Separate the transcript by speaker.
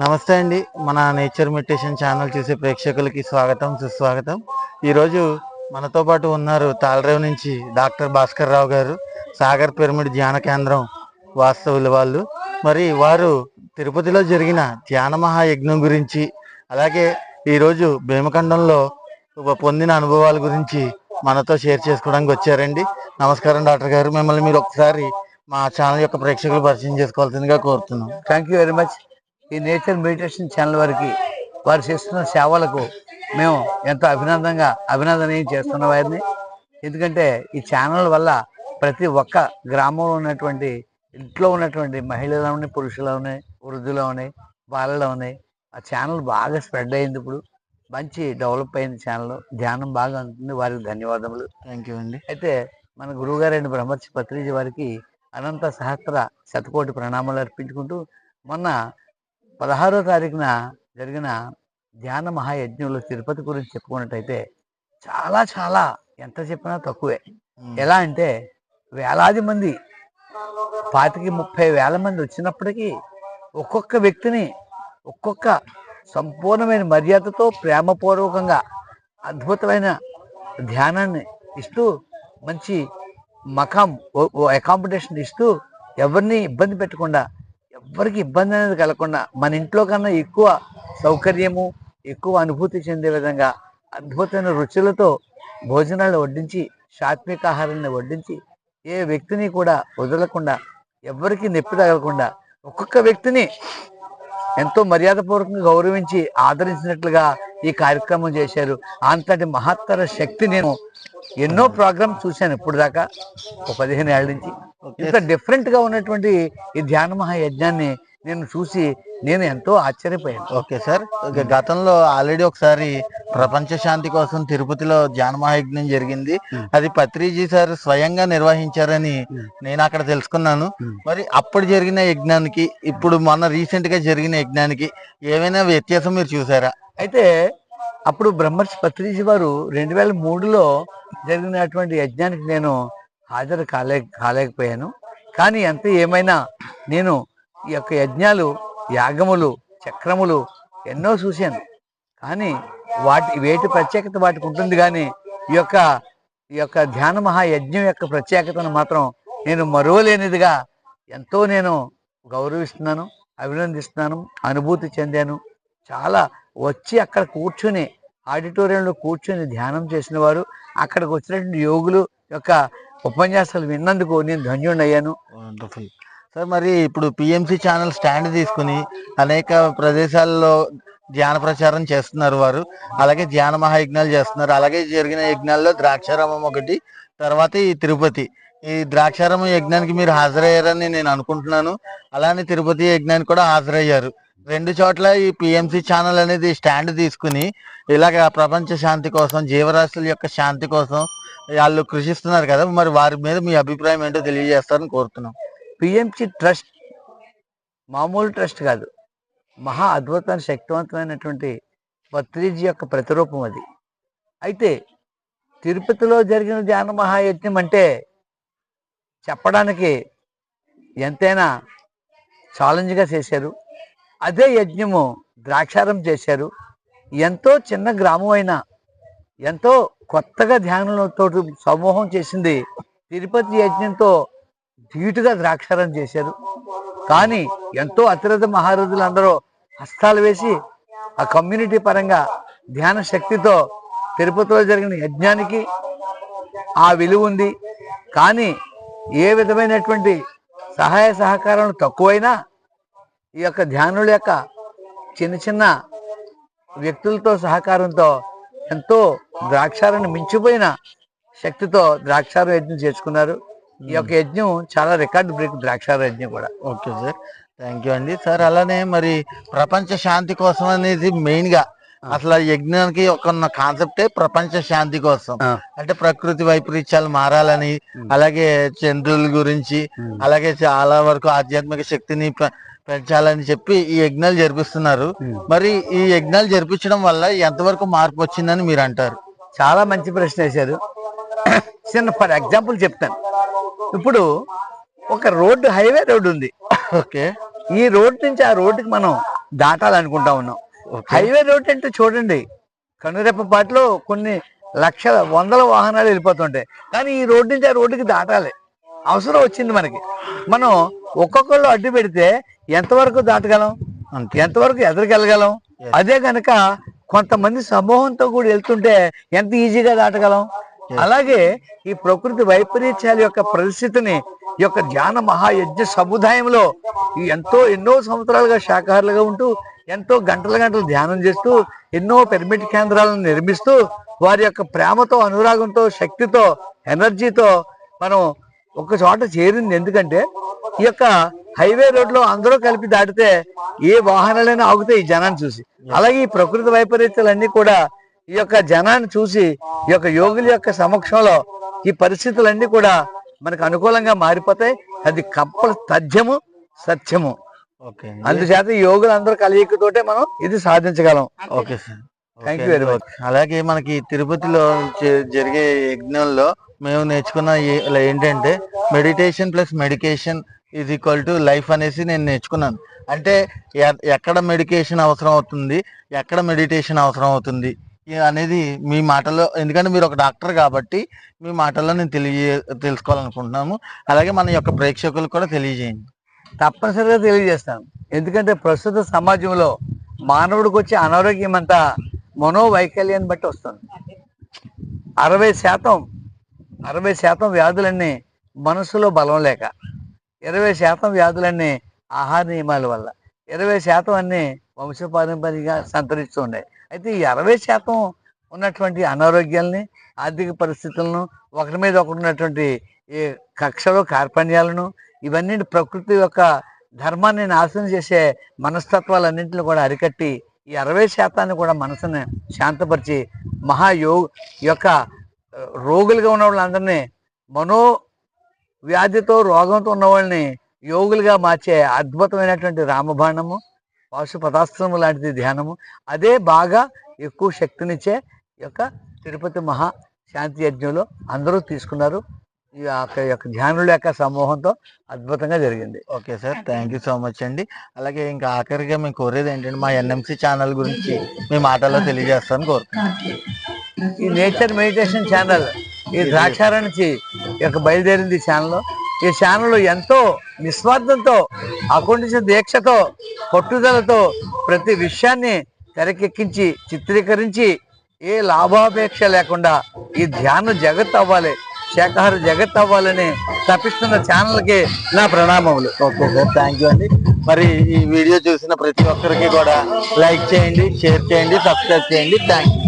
Speaker 1: నమస్తే అండి. మన నేచర్ మెడిటేషన్ ఛానల్ చూసే ప్రేక్షకులకి స్వాగతం సుస్వాగతం. ఈరోజు మనతో పాటు ఉన్నారు తాళరేవు నుంచి డాక్టర్ భాస్కర్ రావు గారు. సాగర్ పిరమిడ్ ధ్యాన కేంద్రం వాస్తవులు వాళ్ళు. మరి వారు తిరుపతిలో జరిగిన ధ్యాన మహాయజ్ఞం గురించి అలాగే ఈరోజు భీమఖండంలో పొందిన అనుభవాల గురించి మనతో షేర్ చేసుకోవడానికి వచ్చారండి. నమస్కారం డాక్టర్ గారు. మిమ్మల్ని మీరు ఒకసారి మా ఛానల్ యొక్క ప్రేక్షకులు పరిచయం చేసుకోవాల్సిందిగా కోరుతున్నాం.
Speaker 2: థ్యాంక్ యూ వెరీ మచ్ ఈ నేచర్ మెడిటేషన్ ఛానల్ వారికి వారు చేస్తున్న సేవలకు మేము ఎంతో అభినందంగా అభినందనీయం చేస్తున్న వారిని ఎందుకంటే ఈ ఛానల్ వల్ల ప్రతి ఒక్క గ్రామంలో ఉన్నటువంటి ఇంట్లో ఉన్నటువంటి మహిళలు ఉన్నాయి పురుషులు ఉన్నాయి వృద్ధులు ఉన్నాయి బాలలు ఉన్నాయి. ఆ ఛానల్ బాగా స్ప్రెడ్ అయింది ఇప్పుడు. మంచి డెవలప్ అయింది ఛానల్. ధ్యానం బాగా ఉంటుంది వారికి ధన్యవాదములు.
Speaker 1: థ్యాంక్ యూ అండి.
Speaker 2: అయితే మన గురువుగారైన బ్రహ్మర్షి పత్రిజీ వారికి అనంత సహస్ర శతకోటి ప్రణామాలు అర్పించుకుంటూ మొన్న పదహారో తారీఖున జరిగిన ధ్యాన మహాయజ్ఞంలో తిరుపతి గురించి చెప్పుకున్నట్టయితే చాలా చాలా ఎంత చెప్పినా తక్కువే. ఎలా అంటే వేలాది మంది పాతికి ముప్పై వేల మంది వచ్చినప్పటికీ ఒక్కొక్క వ్యక్తిని ఒక్కొక్క సంపూర్ణమైన మర్యాదతో ప్రేమపూర్వకంగా అద్భుతమైన ధ్యానాన్ని ఇస్తూ మంచి మకాం అకామిడేషన్ ఇస్తూ ఎవరిని ఇబ్బంది పెట్టకుండా ఎవరికి ఇబ్బంది అనేది కలగకుండా మన ఇంట్లో కన్నా ఎక్కువ సౌకర్యము ఎక్కువ అనుభూతి చెందే విధంగా అద్భుతమైన రుచులతో భోజనాలను వడ్డించి సాత్విక ఆహారాన్ని వడ్డించి ఏ వ్యక్తిని కూడా వదలకుండా ఎవరికి నొప్పి తగలకుండా ఒక్కొక్క వ్యక్తిని ఎంతో మర్యాదపూర్వకంగా గౌరవించి ఆదరించినట్లుగా ఈ కార్యక్రమం చేశారు. అంతటి మహత్తర శక్తి నేను ఎన్నో ప్రోగ్రామ్స్ చూశాను ఇప్పుడు దాకా ఒక పదిహేను ఏళ్ళ నుంచి. ఇంత డిఫరెంట్గా ఉన్నటువంటి ఈ ధ్యాన మహాయజ్ఞాన్ని నేను చూసి నేను ఎంతో ఆశ్చర్యపోయాను.
Speaker 1: Okay sir. గతంలో ఆల్రెడీ ఒకసారి ప్రపంచ శాంతి కోసం తిరుపతిలో ధ్యాన మహాయజ్ఞం జరిగింది. అది పత్రిజీ సార్ స్వయంగా నిర్వహించారని. నేను అక్కడ తెలుసుకున్నాను. మరి అప్పుడు జరిగిన యజ్ఞానికి ఇప్పుడు మొన్న రీసెంట్గా జరిగిన యజ్ఞానికి ఏమైనా వ్యత్యాసం మీరు చూసారా?
Speaker 2: అయితే అప్పుడు బ్రహ్మర్షి పత్రిజీ వారు రెండు వేల మూడులో జరిగినటువంటి యజ్ఞానికి నేను హాజరు కాలే కాలేకపోయాను. కానీ ఎంత ఏమైనా నేను ఈ యొక్క యజ్ఞాలు యాగములు చక్రములు ఎన్నో చూశాను. కానీ వాటి వేటి ప్రత్యేకత వాటికి ఉంటుంది కానీ ఈ యొక్క ఈ యొక్క ధ్యాన మహాయజ్ఞం యొక్క ప్రత్యేకతను మాత్రం నేను మరువలేనిదిగా ఎంతో నేను గౌరవిస్తున్నాను అభినందిస్తున్నాను అనుభూతి చెందాను. చాలా వచ్చి అక్కడ కూర్చుని ఆడిటోరియంలో కూర్చొని ధ్యానం చేసిన వారు అక్కడికి వచ్చినటువంటి యోగులు యొక్క ఉపన్యాసాలు విన్నందుకు నేను ధన్యుడయ్యాను
Speaker 1: వండర్ఫుల్ సార్ మరి ఇప్పుడు పిఎంసి ఛానల్ స్టాండ్ తీసుకుని అనేక ప్రదేశాల్లో ధ్యాన ప్రచారం చేస్తున్నారు వారు. అలాగే ధ్యాన మహాయజ్ఞాలు చేస్తున్నారు. అలాగే జరిగిన యజ్ఞాల్లో ద్రాక్షారామం ఒకటి తర్వాత ఈ తిరుపతి. ఈ ద్రాక్షారామం యజ్ఞానికి మీరు హాజరయ్యారని నేను అనుకుంటున్నాను. అలానే తిరుపతి యజ్ఞానికి కూడా హాజరయ్యారు. రెండు చోట్ల ఈ పిఎంసి ఛానల్ అనేది స్టాండ్ తీసుకుని ఇలాగ ప్రపంచ శాంతి కోసం జీవరాశుల యొక్క శాంతి కోసం వాళ్ళు కృషిస్తున్నారు కదా. మరి వారి మీద మీ అభిప్రాయం ఏంటో తెలియజేస్తారని కోరుతున్నాం.
Speaker 2: పిఎంసి ట్రస్ట్ మామూలు ట్రస్ట్ కాదు. మహా అద్భుతమైన శక్తివంతమైనటువంటి పత్రిజీ యొక్క ప్రతిరూపం అది. అయితే తిరుపతిలో జరిగిన ధ్యాన మహాయజ్ఞం అంటే చెప్పడానికి ఎంతైనా ఛాలెంజ్గా చేశారు. అదే యజ్ఞము ద్రాక్షారం చేశారు. ఎంతో చిన్న గ్రామం అయినా ఎంతో కొత్తగా ధ్యానంతో సమూహం చేసింది తిరుపతి యజ్ఞంతో ధీటుగా ద్రాక్షారం చేశారు. కానీ ఎంతో అతిరథ మహారథులు అందరూ హస్తాలు వేసి ఆ కమ్యూనిటీ పరంగా ధ్యాన శక్తితో తిరుపతిలో జరిగిన యజ్ఞానికి ఆ విలువ ఉంది. కానీ ఏ విధమైనటువంటి సహాయ సహకారాలు తక్కువైనా ఈ యొక్క ధ్యానుల యొక్క చిన్న చిన్న వ్యక్తులతో సహకారంతో ఎంతో ద్రాక్షారాన్ని మించిపోయిన శక్తితో ద్రాక్షార యజ్ఞం చేసుకున్నారు. ఈ యొక్క యజ్ఞం చాలా రికార్డు బ్రేక్ ద్రాక్షార యజ్ఞం కూడా.
Speaker 1: Okay sir. థ్యాంక్ యూ అండి. సార్ అలానే మరి ప్రపంచ శాంతి కోసం అనేది మెయిన్గా అసలు యజ్ఞానికి ఒక కాన్సెప్టే ప్రపంచ శాంతి కోసం. అంటే ప్రకృతి వైపరీత్యాలు మారాలని
Speaker 2: ఉమ్.
Speaker 1: అలాగే చంద్రుల గురించి అలాగే చాలా వరకు ఆధ్యాత్మిక శక్తిని పెంచాలని చెప్పి ఈ యజ్ఞాలు జరిపిస్తున్నారు. మరి ఈ యజ్ఞాలు జరిపించడం వల్ల ఎంతవరకు మార్పు వచ్చిందని మీరు అంటారు?
Speaker 2: చాలా మంచి ప్రశ్న వేశారు. చిన్న ఫర్ ఎగ్జాంపుల్ చెప్తాను. ఇప్పుడు ఒక రోడ్డు హైవే రోడ్డు ఉంది.
Speaker 1: ఓకే.
Speaker 2: ఈ రోడ్ నుంచి ఆ రోడ్డుకి మనం దాటాలనుకుంటా ఉన్నాం. హైవే రోడ్ అంటే చూడండి కనురెప్పపాట్లో కొన్ని లక్షల వందల వాహనాలు వెళ్ళిపోతుంటాయి. కానీ ఈ రోడ్డు నుంచి ఆ రోడ్డుకి దాటాలి. అవసరం వచ్చింది మనకి. మనం ఒక్కొక్కళ్ళు అడ్డు పెడితే ఎంతవరకు దాటగలం? ఎంతవరకు ఎదురుకెళ్ళగలం
Speaker 1: Yes.
Speaker 2: అదే గనక కొంతమంది సమూహంతో కూడా వెళ్తుంటే ఎంత ఈజీగా దాటగలం. అలాగే ఈ ప్రకృతి వైపరీత్యాల యొక్క పరిస్థితిని ఈ యొక్క ధ్యాన మహాయజ్ఞ సముదాయంలో ఎంతో ఎన్నో సంవత్సరాలుగా శాకాహారులుగా ఉంటూ ఎంతో గంటల గంటలు ధ్యానం చేస్తూ ఎన్నో పిరమిడ్ కేంద్రాలను నిర్మిస్తూ వారి యొక్క ప్రేమతో అనురాగంతో శక్తితో ఎనర్జీతో మనం ఒక చోట చేరింది ఎందుకంటే ఈ యొక్క హైవే రోడ్లో అందరూ కలిపి దాటితే ఏ వాహనాలైనా ఆగుతాయి ఈ జనాన్ని చూసి. అలాగే ఈ ప్రకృతి వైపరీత్యాలన్నీ కూడా ఈ యొక్క జనాన్ని చూసి ఈ యొక్క యోగుల యొక్క సమక్షంలో ఈ పరిస్థితులన్నీ కూడా మనకు అనుకూలంగా మారిపోతాయి. అది కంపల్ తథ్యము సత్యము.
Speaker 1: ఓకే.
Speaker 2: అందుచేత యోగులు అందరూ కలయికతోటే మనం ఇది సాధించగలం.
Speaker 1: Okay sir. Okay
Speaker 2: you very
Speaker 1: అండి. అలాగే మనకి తిరుపతిలో జరిగే యజ్ఞంలో మేము నేర్చుకున్న ఇలా ఏంటంటే meditation plus medication is equal to life అనేసి నేను నేర్చుకున్నాను. అంటే ఎక్కడ మెడికేషన్ అవసరం అవుతుంది ఎక్కడ మెడిటేషన్ అవసరం అవుతుంది అనేది మీ మాటలో ఎందుకంటే మీరు ఒక డాక్టర్ కాబట్టి మీ మాటల్లో నేను తెలియ తెలుసుకోవాలనుకుంటున్నాము. అలాగే మన యొక్క ప్రేక్షకులకు కూడా తెలియజేయండి.
Speaker 2: తప్పనిసరిగా తెలియజేస్తాను. ఎందుకంటే ప్రస్తుత సమాజంలో మానవుడికి వచ్చే అనారోగ్యం అంతా మనోవైకల్యాన్ని బట్టి వస్తుంది. అరవై శాతం అరవై శాతం వ్యాధులన్నీ మనసులో బలం లేక ఇరవై శాతం వ్యాధులన్నీ ఆహార నియమాల వల్ల ఇరవై శాతం అన్ని వంశపారంపర్యంగా సంతరిస్తూ ఉన్నాయి. అయితే ఈ అరవై శాతం ఉన్నటువంటి అనారోగ్యాలని ఆర్థిక పరిస్థితులను ఒకరి మీద ఒకటి ఉన్నటువంటి ఈ కక్షలు కార్పణ్యాలను ఇవన్నీ ప్రకృతి యొక్క ధర్మాన్ని నాశనం చేసే మనస్తత్వాలన్నింటిని కూడా అరికట్టి ఈ అరవై శాతాన్ని కూడా మనసును శాంతపరిచి మహాయో యొక్క రోగులుగా ఉన్న వాళ్ళందరినీ మనో వ్యాధితో రోగంతో ఉన్న వాళ్ళని యోగులుగా మార్చే అద్భుతమైనటువంటి రామబాణము పాశుపదాస్త్రము లాంటిది ధ్యానము. అదే బాగా ఎక్కువ శక్తినిచ్చే ఈ యొక్క తిరుపతి మహా శాంతి యజ్ఞంలో అందరూ తీసుకున్నారు. ఈ యొక్క యొక్క ధ్యానుల యొక్క సమూహంతో అద్భుతంగా జరిగింది.
Speaker 1: Okay sir thank you so much అండి. అలాగే ఇంకా ఆఖరిగా మేము కోరేది ఏంటంటే మా ఎన్ఎంసి ఛానల్ గురించి మీ మాటల్లో తెలియజేస్తాను కోరుతున్నాను.
Speaker 2: ఈ నేచర్ మెడిటేషన్ ఛానల్ ఈ ద్రాక్షారా నుంచి ఈ యొక్క బయలుదేరింది ఛానల్ ఈ ఛానల్ ఎంతో నిస్వార్థంతో అకుంఠిత దీక్షతో పట్టుదలతో ప్రతి విషయాన్ని తెరకెక్కించి చిత్రీకరించి ఏ లాభాపేక్ష లేకుండా ఈ ధ్యాన జగత్ అవ్వాలి శాకాహార జగత్ అవ్వాలని తప్పిస్తున్న ఛానల్కి నా ప్రణామములు.
Speaker 1: ఓకే సార్ థ్యాంక్ యూ అండి. మరి ఈ వీడియో చూసిన ప్రతి ఒక్కరికి కూడా లైక్ చేయండి షేర్ చేయండి సబ్స్క్రైబ్ చేయండి. Thank you